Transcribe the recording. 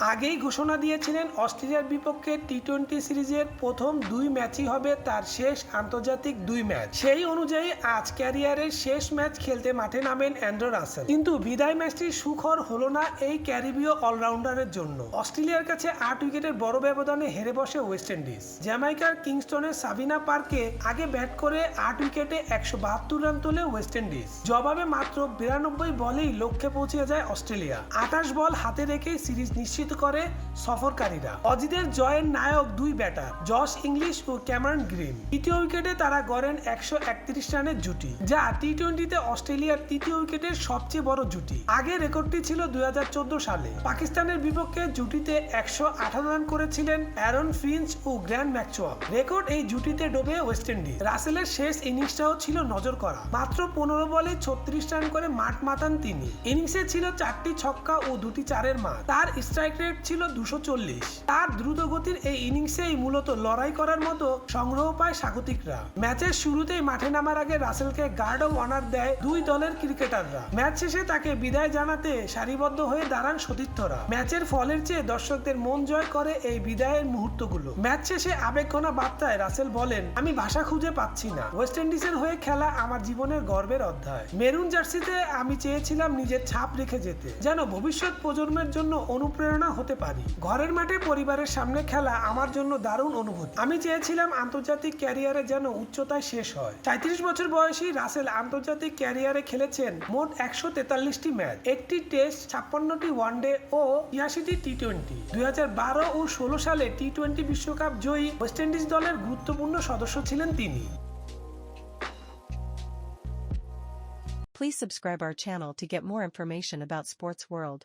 আগেই ঘোষণা দিয়েছিলেন অস্ট্রেলিয়ার বিপক্ষে টি টোয়েন্টি সিরিজের প্রথম দুই ম্যাচই হবে তার শেষ আন্তর্জাতিক দুই ম্যাচ। সেই অনুযায়ী আজ ক্যারিয়ারের শেষ ম্যাচ খেলতে মাঠে নামেন অ্যান্ড্রো রাসেল। কিন্তু বিদায় ম্যাচটি সুখর হলো না এই ক্যারিবীয় অলরাউন্ডারের জন্য। অস্ট্রেলিয়ার কাছে আট উইকেটের বড় ব্যবধানে হেরে বসে ওয়েস্ট ইন্ডিজ। জ্যামাইকার কিংস্টনের সাবিনা পার্কে আগে ব্যাট করে আট উইকেটে একশো বাহাত্তর রান তোলে ওয়েস্ট ইন্ডিজ। জবাবে মাত্র বিরানব্বই বলেই লক্ষ্যে পৌঁছে যায় অস্ট্রেলিয়া। আঠাশ বল হাতে রেখে সিরিজ নিশ্চিত করে সফরকারীরা। অজিদের জয়ের নায়ক দুই ব্যাটার জশ ইংলিশ ও ক্যামেরন গ্রিন। তৃতীয় উইকেটে তারা গড়েন একশো একত্রিশ রানের জুটি, যা টি টোয়েন্টিতে অস্ট্রেলিয়ার তৃতীয় উইকেটের সবচেয়ে বড় জুটি। আগে রেকর্ডটি ছিল দুই সালে। পাকিস্তানের বিপক্ষে জুটিতে একশো আঠারো রান করেছিলেন অ্যারন ফিঞ্চ ও গ্র্যান্ড ম্যাকচুয়াল রেকর্ড এই জুটিতে ডোবে ওয়েস্ট ইন্ডিজ। রাসেলের শেষ ইনিংসটাও ছিল নজর করা। মাত্র পনেরো বলে ছত্রিশ রান করে মাঠ মাতান তিনি। ইনিংসে ছিল চারটি ছক্কা ও দুটি চারের মার। তার স্ট্রাইক রেট ছিল দুশো চল্লিশ। তার দ্রুত গতির এই ইনিংসেই মূলত লড়াই করার মতো সংগ্রহ পায় স্বাগতিকরা। ম্যাচের শুরুতেই মাঠে নামার আগে রাসেলকে গার্ড অফ অনার দেয় দুই দলের ক্রিকেটাররা। ম্যাচ শেষে তাকে বিদায় জানাতে সারিবদ্ধ হয়ে দাঁড়ান সতীর্থরা। ম্যাচের ফলের চেয়ে দর্শকদের মন জয় করে এই বিদায়ের মুহূর্তগুলো। ম্যাচ শেষে আবেগঘনা বার্তায় রাসেল বলেন, আমি ভাষা খুঁজে পাচ্ছি না। ওয়েস্ট ইন্ডিজের হয়ে খেলা আমার জীবনের গর্বের অধ্যায়। মেরুন জার্সিতে আমি চেয়েছিলাম নিজের ছাপ রেখে যেতে, যেন ভবিষ্যৎ প্রজন্মের জন্য অনুপ্রেরণা হতে পারি। ঘরের মাঠে পরিবারের সামনে খেলা আমার জন্য দারুণ অনুভূতি। আমি চেয়েছিলাম আন্তর্জাতিক ক্যারিয়ারে যেন উচ্চতায় শেষ হয়। সাঁত্রিশ বছর বয়সী রাসেল আন্তর্জাতিক ক্যারিয়ারে খেলেছেন মোট একশো তেতাল্লিশটি ম্যাচ। একটি টেস্ট, ছাপ্পান্নটি ওয়ানডে ও তিয়াশিটি টি টোয়েন্টি দুই হাজার বারো ও ষোলো সালে টি টোয়েন্টি বিশ্বকাপ জয়ী ওয়েস্ট ইন্ডিজ দলের গুরুত্বপূর্ণ সদস্য ছিলেন তিনি। Please subscribe our channel to get more information about Sports World.